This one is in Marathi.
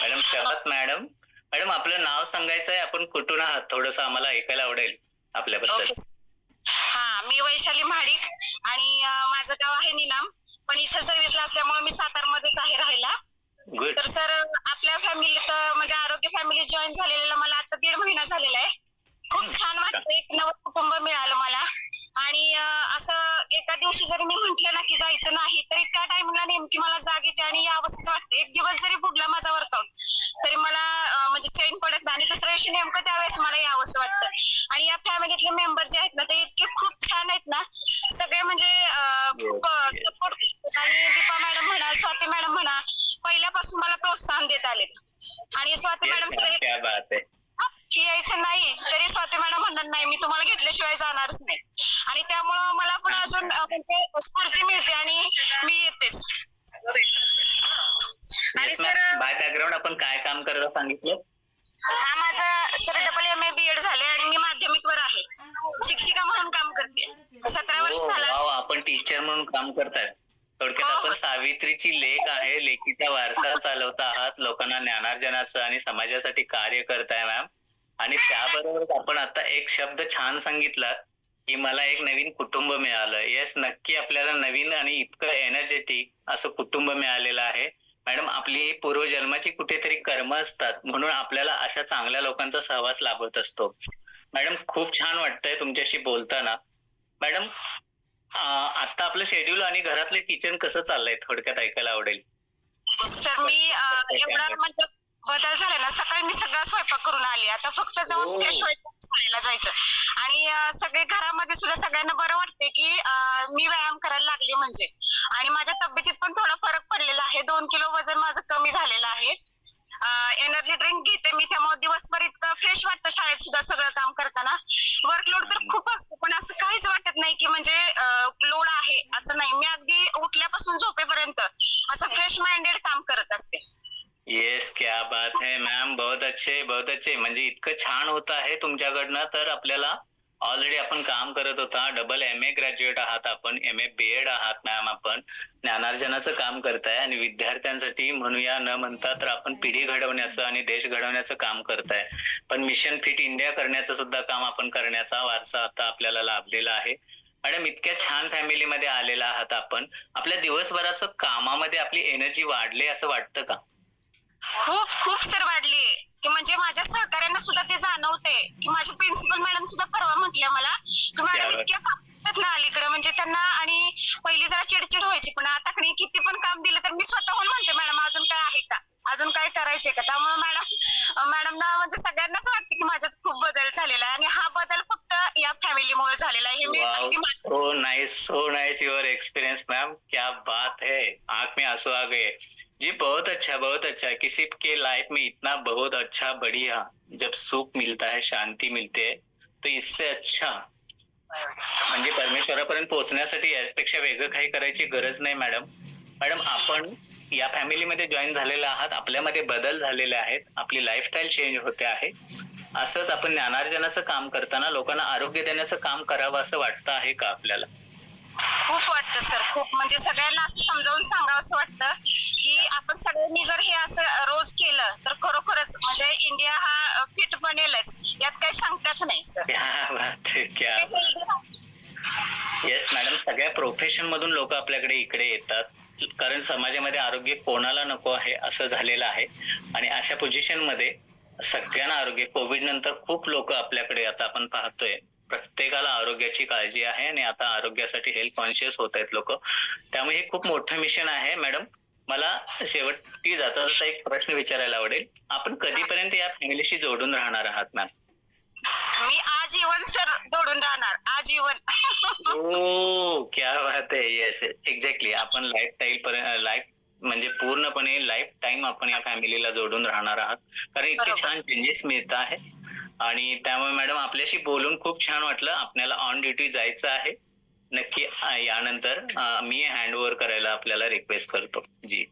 मॅडम शपथ मॅडम. मॅडम आपलं नाव सांगायचं आहे आपण कुठून आहात? थोडस आम्हाला ऐकायला आवडेल आपल्याबद्दल. ओके. हा मी वैशाली महाडिक आणि अं, माझं गाव आहे निनाम. पण इथं सर्व्हिसला असल्यामुळे मी सातारमध्येच आहे राहायला. गुड तर सर आपल्या फॅमिलीत म्हणजे आरोग्य फॅमिली जॉईन झालेला मला आता दीड महिना झालेला आहे. खूप छान वाटतं. एक नवं कुटुंब मिळालं मला. आणि अं, असं एका दिवशी जरी मी म्हंटल ना की जायचं नाही तरी त्या टाइमला नेमकी मला जाग येते आणि यावंसं वाटतं. एक दिवस जरी बुडला तरी मला म्हणजे चैन पडत नाही. आणि दुसऱ्या दिवशी नेमकं त्यावेळेस मला यावंसं वाटतं. आणि या फॅमिलीतले मेंबर जे आहेत ना ते इतके खूप छान आहेत ना. सगळे म्हणजे खूप. सपोर्ट करतात. आणि दीपा मॅडम म्हणा स्वाती मॅडम म्हणा पहिल्यापासून मला प्रोत्साहन देत आलेत. आणि स्वाती मॅडम सुद्धा की यायचं नाही. तरी स्वाती मॅडम म्हणणार नाही मी तुम्हाला घेतल्याशिवाय जाणारच नाही. आणि त्यामुळं मला पण अजून म्हणजे स्फूर्ती मिळते आणि मी येतेच आणि yes sir ma'am by background आपण काय काम करता सांगितलं? हा माझा sir double M A B Ed झाले आणि मी माध्यमिक वर आहे. शिक्षिका म्हणून काम करते. सतरा वर्ष हो, झालं. वाव, आपण टीचर म्हणून काम करतायत थोडक्यात हो, आपण हो. सावित्रीची लेख आहे. लेखीचा वारसा चालवता आहात. लोकांना ज्ञानार्जनाचं आणि समाजासाठी कार्य करताय मॅम आणि त्याबरोबरच आपण आता एक शब्द छान सांगितला की मला एक नवीन कुटुंब मिळालं. येस नक्की आपल्याला नवीन आणि इतकं एनर्जेटिक असं कुटुंब मिळालेलं आहे. मॅडम आपली ही पूर्वजन्माची कुठेतरी कर्म असतात म्हणून आपल्याला अशा चांगल्या लोकांचा सहवास लाभत असतो. मॅडम खूप छान वाटतंय तुमच्याशी बोलताना. मॅडम आता आपलं शेड्यूल आणि घरातलं किचन कसं चाललंय? थोडक्यात ऐकायला आवडेल. सर मी एवढा म्हणजे बदल झाला ना सकाळी मी सगळा स्वयंपाक करून आली. आता फक्त हो. जाऊन फ्रेश व्हायचं शाळेला जायचं. आणि सगळे घरामध्ये सुद्धा सगळ्यांना बरं वाटते की मी व्यायाम करायला लागले म्हणजे. कमी झालेलं आहे. एनर्जी ड्रिंक घेते मी त्यामुळे दिवसभर इतकं फ्रेश वाटतं शाळेत सुद्धा सगळं काम करताना. वर्कलोड तर खूप असतं पण असं काहीच वाटत नाही की म्हणजे लोड आहे असं नाही. मी अगदी उठल्यापासून झोपेपर्यंत असं फ्रेश माइंडेड काम करत असते. येस क्या बात है मॅम बहुत अच्छे बहुत अच्छे. म्हणजे इतकं छान होत आहे तुमच्याकडनं तर आपल्याला ऑलरेडी आपण काम करत होता. डबल एम ए ग्रॅज्युएट आहात आपण. एम ए बी एड आहात मॅम आपण. ज्ञानार्जनाचं काम करताय आणि विद्यार्थ्यांसाठी म्हणूया न म्हणता तर आपण पिढी घडवण्याचं आणि देश घडवण्याचं काम करताय. पण मिशन फिट इंडिया करण्याचं सुद्धा काम आपण करण्याचा वारसा आता आपल्याला लाभलेला आहे. मॅडम इतक्या छान फॅमिलीमध्ये आलेला आहात आपण. आपल्या दिवसभराचं कामामध्ये आपली एनर्जी वाढली असं वाटतं का? खूप खूप सर वाढली. की म्हणजे माझ्या सहकार्यांना सुद्धा ते जाणवते. की माझ्या प्रिन्सिपल मॅडम सुद्धा परवा म्हटल्या मला की मॅडम. इतक्या ना अलीकडे म्हणजे त्यांना आणि पहिली जरा चिडचिड व्हायची पण आता किती पण काम दिलं तर मी स्वतःहून म्हणते मॅडम अजून काय आहे का? अजून काय करायचंय का? त्यामुळे मॅडम मॅडमना म्हणजे सगळ्यांनाच वाटते की माझ्यात खूप बदल झालेला आहे आणि हा बदल फक्त या फॅमिलीमुळे झालेला आहे. हे मा- so nice so nice your experience ma'am क्या बात है। आंख में आंसू आ गए। जी बहुत अच्छा बहुत अच्छा। किसी के लाइफ में इतना बहुत अच्छा बढ़िया जब सुख मिलता है शांति मिलती है तो इससे अच्छा। म्हणजे परमेश्वरापर्यंत पोहोचण्यासाठी यापेक्षा वेगळं काही करायची गरज नाही मॅडम मॅडम आपण या फॅमिलीमध्ये जॉईन झालेला आहात. आपल्यामध्ये बदल झालेले आहेत. आपली लाईफस्टाईल चेंज होते आहे. असंच आपण ज्ञानार्जनाचं काम करताना लोकांना आरोग्य देण्याचं काम करावं असं वाटतं आहे का आपल्याला? खूप वाटतं सर. खूप. म्हणजे सगळ्यांना असं समजावून सांगावं असं वाटतं की आपण सगळ्यांनी जर हे असं रोज केलं तर खरोखरच म्हणजे इंडिया हा फिट बनेलच. यात काही शंकाच नाही सर. येस मॅडम सगळ्या प्रोफेशन मधून लोक आपल्याकडे इकडे येतात. कारण समाजामध्ये आरोग्य कोणाला नको आहे असं झालेलं आहे. आणि अशा पोझिशनमध्ये सगळ्यांना आरोग्य कोविड नंतर खूप लोक आपल्याकडे आता आपण पाहतोय. प्रत्येकाला आरोग्याची काळजी आहे आणि आता आरोग्यासाठी हेल्थ कॉन्शियस होत आहेत लोक. त्यामुळे हे खूप मोठं मिशन आहे मॅडम मला शेवटी जाता जाता एक प्रश्न विचारायला आवडेल. आपण कधीपर्यंत या फॅमिलीशी जोडून राहणार आहात मॅम मी आजीवन सर जोडून राहणार. आजीवन ओ क्या बात आहे. येस एक्झॅक्टली आपण लाईफ स्टाईल पर्यंत लाईफ म्हणजे पूर्णपणे लाईफ टाइम आपण या फॅमिलीला जोडून राहणार आहात. कारण इतके. छान चेंजेस मिळत आहे. आणि त्यामुळे मॅडम आपल्याशी बोलून खूप छान वाटलं. आपल्याला ऑन ड्युटी जायचं आहे. नक्की यानंतर मी हँड ओव्हर करायला आपल्याला रिक्वेस्ट करतो. जी.